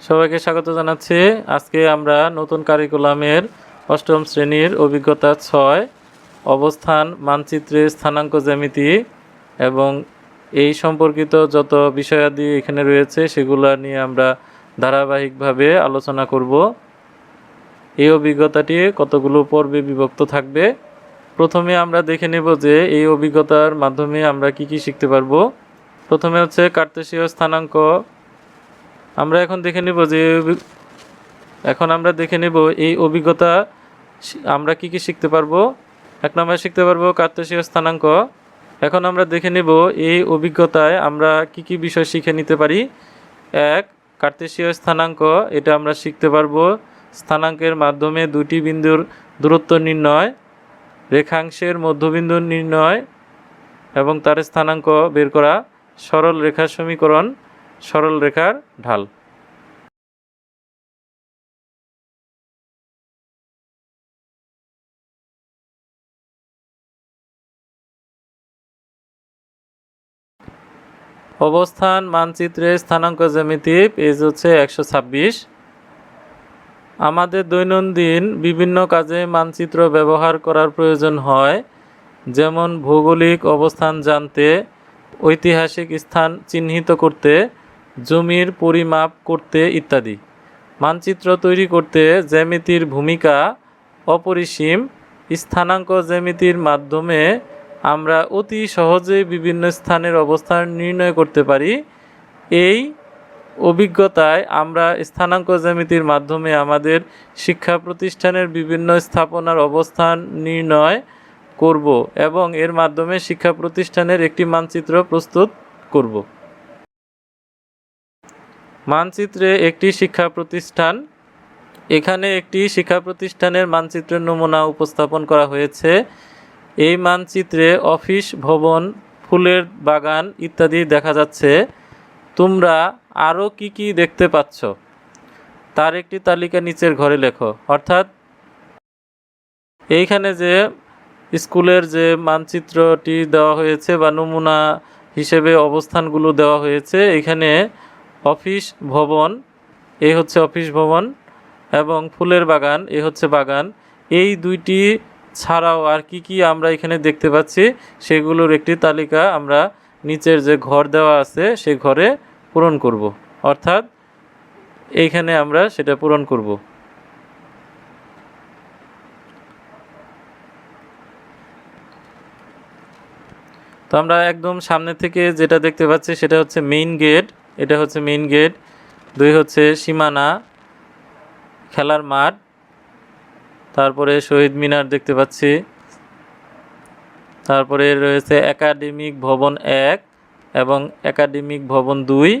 সবাইকে স্বাগত জানাচ্ছি। আজকে আমরা নতুন কারিকুলামের অষ্টম শ্রেণির অভিজ্ঞতা ছয়, অবস্থান, মানচিত্রে স্থানাঙ্ক জ্যামিতি এবং এই সম্পর্কিত যত বিষয়াদি এখানে রয়েছে সেগুলো নিয়ে আমরা ধারাবাহিকভাবে আলোচনা করব। এই অভিজ্ঞতাটি কতগুলো পর্বে বিভক্ত থাকবে? প্রথমে আমরা দেখে নেব যে এই অভিজ্ঞতার মাধ্যমে আমরা কি কি শিখতে পারব। প্রথমে হচ্ছে কার্তেশীয় স্থানাঙ্ক আমরা এখন দেখে নেব যে এখন আমরা দেখে নেব এই অভিজ্ঞতা আমরা কি কি শিখতে পারব। এক নম্বরে শিখতে পারব কার্তেশীয় স্থানাঙ্ক। এখন আমরা দেখে নেব এই অভিজ্ঞতায় আমরা কি কি বিষয় শিখে নিতে পারি। এক, কার্তেশীয় স্থানাঙ্ক, এটা আমরা শিখতে পারব। স্থানাঙ্কের মাধ্যমে দুটি বিন্দুর দূরত্ব নির্ণয়, রেখাংশের মধ্যবিন্দু নির্ণয় এবং তার স্থানাঙ্ক বের করা। সরল রেখা সমীকরণ। সরল রেখার ঢাল। অবস্থান, মানচিত্রে স্থানাঙ্ক জ্যামিতি, পেজ হচ্ছে একশো ছাব্বিশ। আমাদের দৈনন্দিন বিভিন্ন কাজে মানচিত্র ব্যবহার করার প্রয়োজন হয়, যেমন ভৌগোলিক অবস্থান জানতে, ঐতিহাসিক স্থান চিহ্নিত করতে জমির পরিমাপ করতে ইত্যাদি। মানচিত্র তৈরি করতে জ্যামিতির ভূমিকা অপরিসীম। স্থানাঙ্ক জ্যামিতির মাধ্যমে আমরা অতি সহজেই বিভিন্ন স্থানের অবস্থান নির্ণয় করতে পারি। এই অভিজ্ঞতায় আমরা স্থানাঙ্ক জ্যামিতির মাধ্যমে আমাদের শিক্ষা প্রতিষ্ঠানের বিভিন্ন স্থাপনার অবস্থান নির্ণয় করব এবং এর মাধ্যমে শিক্ষা প্রতিষ্ঠানের একটি মানচিত্র প্রস্তুত করব। মানচিত্রে একটি শিক্ষা প্রতিষ্ঠান। এখানে একটি শিক্ষা প্রতিষ্ঠানের মানচিত্রের নমুনা উপস্থাপন করা হয়েছে। এই মানচিত্রে অফিস, ভবন, ফুলের বাগান ইত্যাদি দেখা যাচ্ছে। তোমরা আরও কি কি দেখতে পাচ্ছ? তার একটি তালিকা নিচের ঘরে লেখো। অর্থাৎ এইখানে যে স্কুলের যে মানচিত্রটি দেওয়া হয়েছে বা নমুনা হিসেবে অবস্থানগুলো দেওয়া হয়েছে, এখানে অফিস ভবন এই হচ্ছে অফিস ভবন, এবং ফুলের বাগান, এ হচ্ছে বাগান। এই দুইটি ছাড়াও আর কি কি আমরা এখানে দেখতে পাচ্ছি, সেগুলোর একটি তালিকা আমরা নিচের যে ঘর দেওয়া আছে, সে ঘরে পূরণ করব। অর্থাৎ এইখানে আমরা সেটা পূরণ করব। তো আমরা একদম সামনে থেকে যেটা দেখতে পাচ্ছি, সেটা হচ্ছে মেইন গেট। এটা হচ্ছে মেইন গেট দুই হচ্ছে সীমানা, খেলার মাঠ, তারপরে শহীদ মিনার দেখতে পাচ্ছি, তারপরে রয়েছে একাডেমিক ভবন এক এবং একাডেমিক ভবন দুই,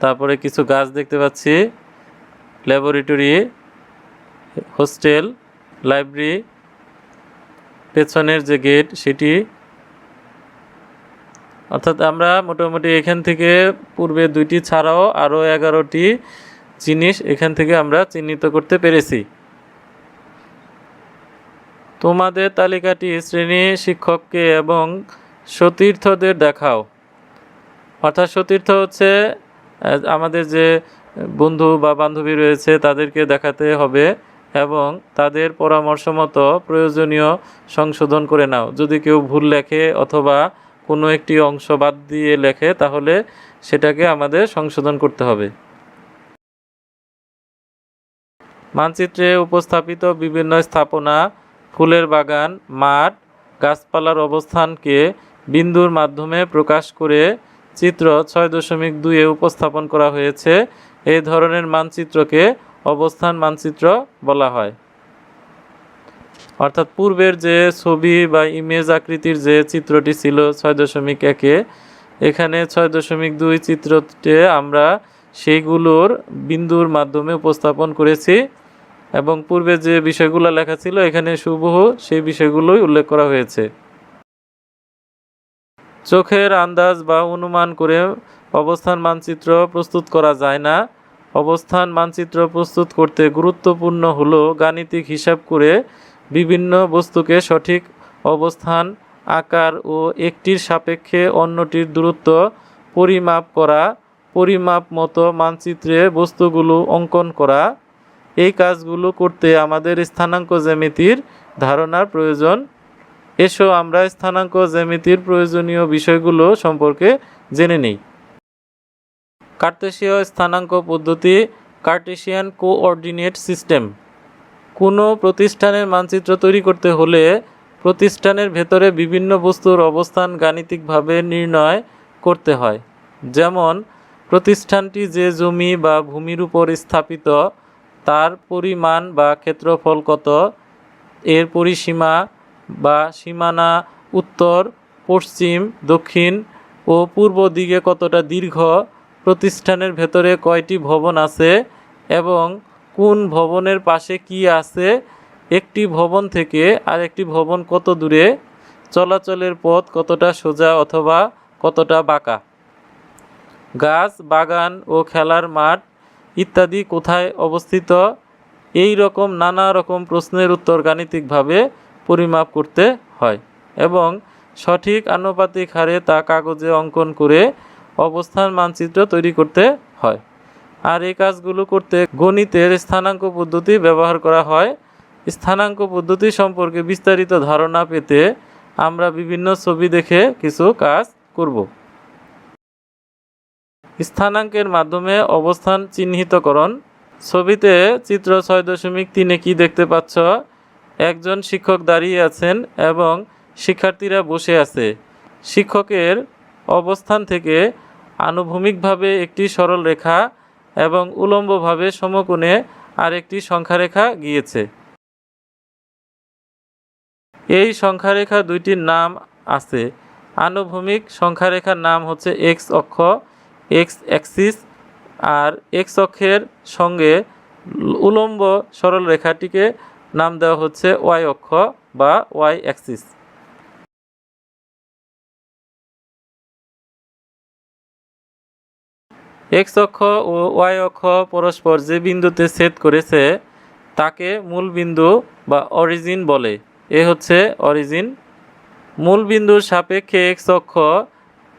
তারপরে কিছু গাছ দেখতে পাচ্ছি ল্যাবরেটরি হোস্টেল লাইব্রেরি পেছনের যে গেট সেটি অর্থাৎ আমরা মোটামুটি এখান থেকে পূর্বে দুইটি ছাড়াও আরও এগারোটি জিনিস এখান থেকে আমরা চিহ্নিত করতে পেরেছি। তোমাদের তালিকাটি শ্রেণি শিক্ষককে এবং সতীর্থদের দেখাও। অর্থাৎ সতীর্থ হচ্ছে আমাদের যে বন্ধু বা বান্ধবী রয়েছে তাদেরকে দেখাতে হবে এবং তাদের পরামর্শ মতো প্রয়োজনীয় সংশোধন করে নাও। যদি কেউ ভুল লেখে অথবা কোনো একটি অংশ বাদ দিয়ে লেখে, তাহলে সেটাকে আমাদের সংশোধন করতে হবে। মানচিত্রে উপস্থাপিত বিভিন্ন স্থাপনা, ফুলের বাগান, মাঠ, গাছপালার অবস্থানকে বিন্দুর মাধ্যমে প্রকাশ করে চিত্র ছয় দশমিক দুইয়ে উপস্থাপন করা হয়েছে। এই ধরনের মানচিত্রকে অবস্থান মানচিত্র বলা হয়। অর্থাৎ পূর্বের যে ছবি বা ইমেজ আকৃতির যে চিত্রটি ছিল ছয় দশমিক একে, এখানে ছয় দশমিক দুই চিত্রতে আমরা সেইগুলোর বিন্দুর মাধ্যমে উপস্থাপন করেছি এবং পূর্বে যে বিষয়গুলো লেখা ছিল এখানে সুবহু সেই বিষয়গুলোই উল্লেখ করা হয়েছে। চোখের আন্দাজ বা অনুমান করে অবস্থান মানচিত্র প্রস্তুত করা যায় না। অবস্থান মানচিত্র প্রস্তুত করতে গুরুত্বপূর্ণ হলো গাণিতিক হিসাব করে বিভিন্ন বস্তুকে সঠিক অবস্থান, আকার ও একটির সাপেক্ষে অন্যটির দূরত্ব পরিমাপ করা, পরিমাপ মতো মানচিত্রে বস্তুগুলো অঙ্কন করা। এই কাজগুলো করতে আমাদের স্থানাঙ্ক জ্যামিতির ধারণার প্রয়োজন। এসো আমরা স্থানাঙ্ক জ্যামিতির প্রয়োজনীয় বিষয়গুলো সম্পর্কে জেনে নিই। কার্তেশীয় স্থানাঙ্ক পদ্ধতি কার্টেশিয়ান কোঅর্ডিনেট সিস্টেম। কোনো প্রতিষ্ঠানের মানচিত্র তৈরি করতে হলে প্রতিষ্ঠানের ভেতরে বিভিন্ন বস্তুর অবস্থান গাণিতিকভাবে নির্ণয় করতে হয়। যেমন, প্রতিষ্ঠানটি যে জমি বা ভূমির উপর স্থাপিত, তার পরিমাণ বা ক্ষেত্রফল কত, এর পরিসীমা বা সীমানা উত্তর, পশ্চিম, দক্ষিণ ও পূর্ব দিকে কতটা দীর্ঘ, প্রতিষ্ঠানের ভেতরে কয়টি ভবন আছে এবং কোন ভবনের পাশে কি আছে? একটি ভবন থেকে আরেকটি ভবন কত দূরে? চলাচলের পথ কতটা সোজা অথবা কতটা বাঁকা? গাছ, বাগান ও খেলার মাঠ ইত্যাদি কোথায় অবস্থিত? এই রকম নানা রকম প্রশ্নের উত্তর গাণিতিকভাবে পরিমাপ করতে হয় এবং সঠিক আনুপাতিক হারে তা কাগজে অঙ্কন করে অবস্থান মানচিত্র তৈরি করতে হয়। আর এই কাজগুলো করতে গণিতের স্থানাঙ্ক পদ্ধতি ব্যবহার করা হয়। স্থানাঙ্ক পদ্ধতি সম্পর্কে বিস্তারিত ধারণা পেতে আমরা বিভিন্ন ছবি দেখে কিছু কাজ করব। স্থানাঙ্কের মাধ্যমে অবস্থান চিহ্নিতকরণ। ছবিতে চিত্র ছয় দশমিক তিনে কি দেখতে পাচ্ছ? একজন শিক্ষক দাঁড়িয়ে আছেন এবং শিক্ষার্থীরা বসে আছে। শিক্ষকের অবস্থান থেকে আনুভূমিকভাবে একটি সরল রেখা এবং উলম্বভাবে সমকোণে আরেকটি সংখ্যারেখা গিয়েছে। এই সংখ্যারেখা দুইটির নাম আছে। আনুভূমিক সংখ্যারেখার নাম হচ্ছে এক্স অক্ষ এক্স অ্যাক্সিস আর এক্স অক্ষের সঙ্গে উলম্ব সরল রেখাটিকে নাম দেওয়া হচ্ছে ওয়াই অক্ষ বা ওয়াই অ্যাক্সিস এক্স অক্ষ ও ওয়াই অক্ষ পরস্পর যে বিন্দুতে ছেদ করেছে, তাকে মূল বিন্দু বা অরিজিন বলে। এ হচ্ছে অরিজিন। মূল বিন্দুর সাপেক্ষে এক্স অক্ষ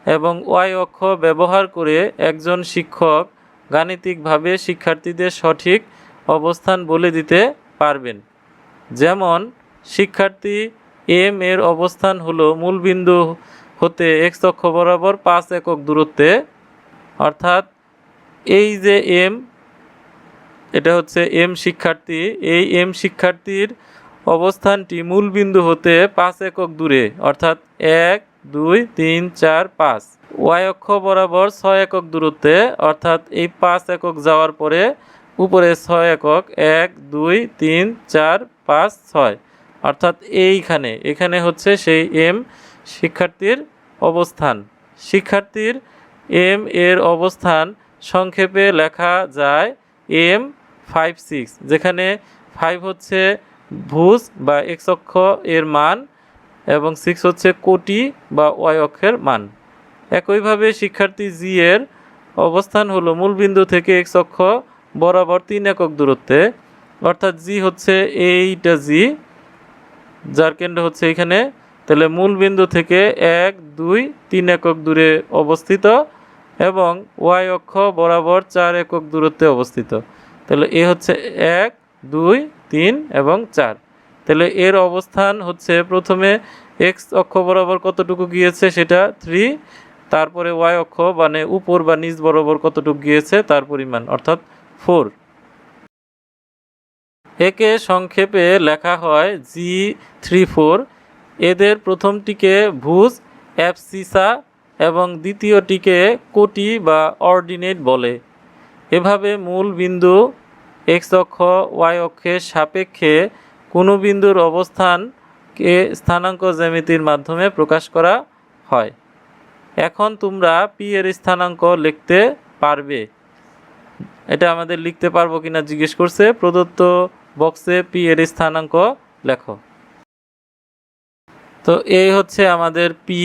এবং ওয়াই অক্ষ ব্যবহার করে একজন শিক্ষক গাণিতিকভাবে শিক্ষার্থীদের সঠিক অবস্থান বলে দিতে পারবেন। যেমন, শিক্ষার্থী এম এর অবস্থান হলো মূল বিন্দু হতে এক্স অক্ষ বরাবর পাঁচ একক দূরত্বে, অর্থাৎ এই যে এম, এটা হচ্ছে এম শিক্ষার্থী। এই এম শিক্ষার্থীর অবস্থানটি মূল বিন্দু হতে পাঁচ একক দূরে, অর্থাৎ এক, দুই, তিন, চার, পাঁচ। ওয়াই অক্ষ বরাবর ছয় একক দূরত্বে, অর্থাৎ এই পাঁচ একক যাওয়ার পরে উপরে ছয় একক, এক, দুই, তিন, চার, পাঁচ, ছয়। অর্থাৎ এইখানে, এখানে হচ্ছে সেই এম শিক্ষার্থীর অবস্থান। শিক্ষার্থীর এম এর অবস্থান সংক্ষেপে লেখা যায় এম ফাইভ সিক্স, যেখানে ফাইভ হচ্ছে ভুজ বা এক্স অক্ষ এর মান এবং সিক্স হচ্ছে কোটি বা ওয়াই অক্ষের মান। একইভাবে শিক্ষার্থী জি এর অবস্থান হলো মূলবিন্দু থেকে এক্স অক্ষ বরাবর তিন একক দূরত্বে, অর্থাৎ জি হচ্ছে এইটা জি, যার কেন্দ্র হচ্ছে এখানে। তাহলে মূল বিন্দু থেকে এক, দুই, তিন একক দূরে অবস্থিত। এবং ওয়াই অক্ষ বরাবর চার একক দূরত্বে অবস্থিত। তাহলে এ হচ্ছে এক, দুই, তিন এবং চার। তাহলে এর অবস্থান হচ্ছে প্রথমে এক্স অক্ষ বরাবর কতটুকু গিয়েছে সেটা থ্রি তারপরে ওয়াই অক্ষ মানে উপর বা নিচ বরাবর কতটুকু গিয়েছে তার পরিমাণ, অর্থাৎ ফোর একে সংক্ষেপে লেখা হয় জি থ্রি ফোর এদের প্রথমটিকে ভুজ অ্যাপসিসা এবং দ্বিতীয়টিকে কোটি বা অর্ডিনেট বলে। এভাবে মূল বিন্দু এক্স অক্ষ ওয়াই অক্ষের সাপেক্ষে কোনো বিন্দুর অবস্থানকে স্থানাঙ্ক জ্যামিতির মাধ্যমে প্রকাশ করা হয়। এখন তোমরা পি এর স্থানাঙ্ক লিখতে পারবে। এটা আমাদের লিখতে পারব কিনা জিজ্ঞেস করছে। প্রদত্ত বক্সে পি এর স্থানাঙ্ক লেখো। তো এই হচ্ছে আমাদের পি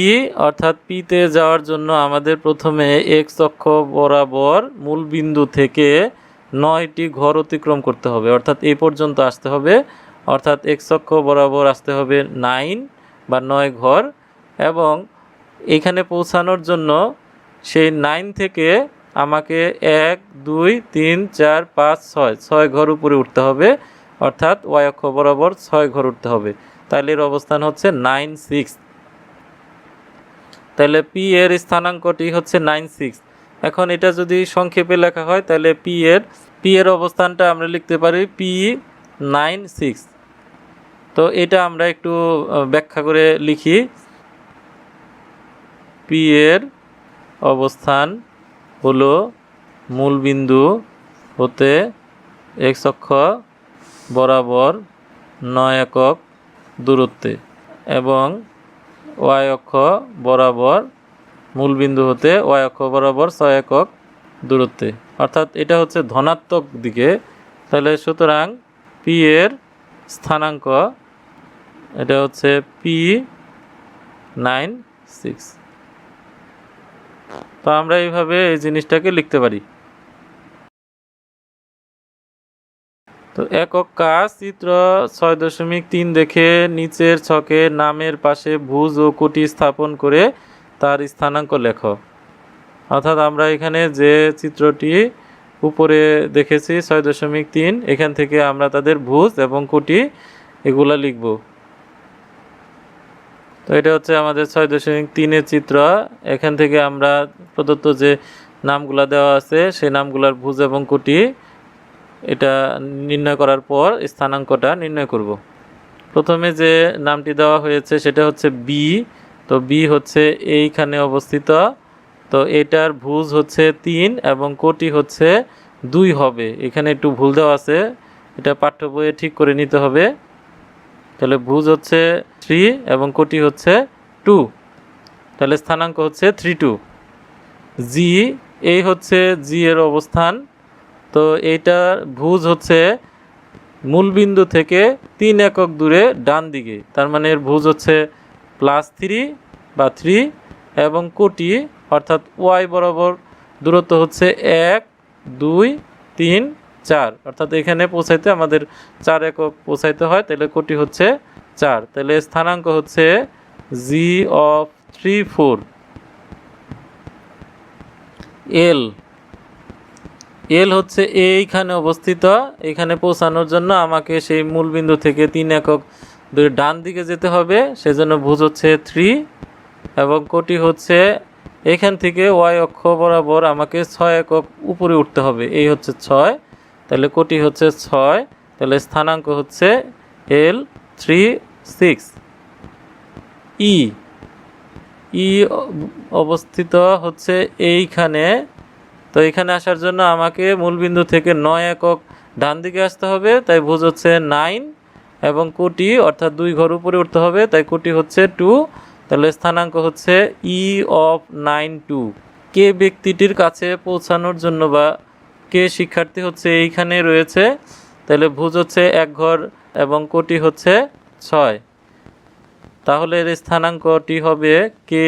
অর্থাৎ পিতে যাওয়ার জন্য আমাদের প্রথমে এক্স অক্ষ বরাবর মূল বিন্দু থেকে নয়টি ঘর অতিক্রম করতে হবে, অর্থাৎ এই পর্যন্ত আসতে হবে, অর্থাৎ এক্স অক্ষ বরাবর আসতে হবে নাইন বা নয় ঘর, এবং এখানে পৌঁছানোর জন্য সেই নাইন থেকে আমাকে এক, দুই, তিন, চার, পাঁচ, ছয় ছয় ঘর উপরে উঠতে হবে, অর্থাৎ ওয়াই অক্ষ বরাবর ছয় ঘর উঠতে হবে। তাহলে এর অবস্থান হচ্ছে নাইন সিক্স। তাহলে পি এর স্থানাঙ্কটি হচ্ছে নাইন সিক্স। এখন এটা যদি সংক্ষেপে লেখা হয়, তাহলে পি এর পি এর অবস্থানটা আমরা লিখতে পারি পি নাইন সিক্স। তো এটা আমরা একটু ব্যাখ্যা করে লিখি। পি এর অবস্থান হলো মূলবিন্দু হতে এক্স অক্ষ বরাবর নয় একক দূরত্বে এবং ওয়াই অক্ষ বরাবর মূলবিন্দু হতে ওয়াই অক্ষ বরাবর ছয় একক দূরত্বে। অর্থাৎ এটা হচ্ছে ধনাত্মক দিকে। তাহলে সুতরাং পি এর স্থানাঙ্ক এটা হচ্ছে পি নাইন সিক্স তো আমরা এইভাবে এই জিনিসটাকে লিখতে পারি। তো একক কাজ, চিত্র ছয় দশমিক তিন দেখে নিচের ছকে নামের পাশে ভুজ ও কুটি স্থাপন করে তার স্থানাঙ্ক লেখ। অর্থাৎ আমরা এখানে যে চিত্রটি উপরে দেখেছি, ছয় দশমিক তিন, এখান থেকে আমরা তাদের ভুজ এবং কুটি এগুলা লিখব। তো এটা হচ্ছে আমাদের ছয় দশমিক তিনের চিত্র। এখান থেকে আমরা প্রদত্ত যে নামগুলা দেওয়া আছে, সেই নামগুলার ভুজ এবং কুটি এটা নির্ণয় করার পর স্থানাঙ্কটা নির্ণয় করব। প্রথমে যে নামটি দেওয়া হয়েছে সেটা হচ্ছে বি তো বি হচ্ছে এইখানে অবস্থিত, তো এটার ভুজ হচ্ছে তিন এবং কোটি হচ্ছে দুই হবে। এখানে একটু ভুল দেওয়া আছে, এটা পাঠ্য বইয়ে ঠিক করে নিতে হবে। তাহলে ভুজ হচ্ছে থ্রি এবং কোটি হচ্ছে টু। তাহলে স্থানাঙ্ক হচ্ছে থ্রি টু। জি এই হচ্ছে জি এর অবস্থান তো এইটার ভুজ হচ্ছে মূলবিন্দু থেকে তিন একক দূরে ডান দিকে। তার মানে এর ভুজ হচ্ছে প্লাস থ্রি বা থ্রি এবং কোটি, অর্থাৎ ওয়াই বরাবর দূরত্ব হচ্ছে এক, দুই, তিন, চার। অর্থাৎ এখানে পৌঁছাইতে আমাদের চার একক পৌঁছাইতে হয়, তাহলে কোটি হচ্ছে চার। তাহলে স্থানাঙ্ক হচ্ছে G of three four L L হচ্ছে এইখানে অবস্থিত। এখানে পৌঁছানোর জন্য আমাকে সেই মূলবিন্দু থেকে তিন একক দূরে ডান দিকে যেতে হবে। সেজন্য ভুজ হচ্ছে থ্রি এবং কোটি হচ্ছে এখান থেকে ওয়াই অক্ষ বরাবর আমাকে ছয় একক উপরে উঠতে হবে। এই হচ্ছে ছয়, তাহলে কোটি হচ্ছে ছয়, তাহলে স্থানাঙ্ক হচ্ছে এল থ্রি সিক্স। ই ই অবস্থিত হচ্ছে এইখানে তো এখানে আসার জন্য আমাকে মূলবিন্দু থেকে নয় একক ডান দিকে আসতে হবে, তাই ভুজ হচ্ছে নাইন এবং কোটি, অর্থাৎ দুই ঘর উপরে উঠতে হবে, তাই কোটি হচ্ছে টু তাহলে স্থানাঙ্ক হচ্ছে E of nine two K ব্যক্তিটির কাছে পৌঁছানোর জন্য বা কে শিক্ষার্থী হচ্ছে এইখানে রয়েছে, তাহলে ভুজ হচ্ছে এক ঘর এবং কোটি হচ্ছে ছয়। তাহলে এর স্থানাঙ্কটি হবে কে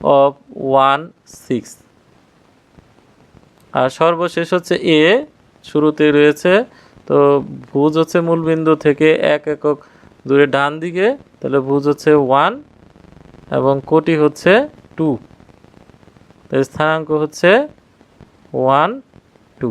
অফ ওয়ান সিক্স আর সর্বশেষ হচ্ছে এ, শুরুতে রয়েছে, তো ভুজ হচ্ছে মূলবিন্দু থেকে এক একক দূরে ডান দিকে, তাহলে ভুজ হচ্ছে ওয়ান এবং কোটি হচ্ছে টু। স্থানাঙ্ক হচ্ছে ওয়ান, টু।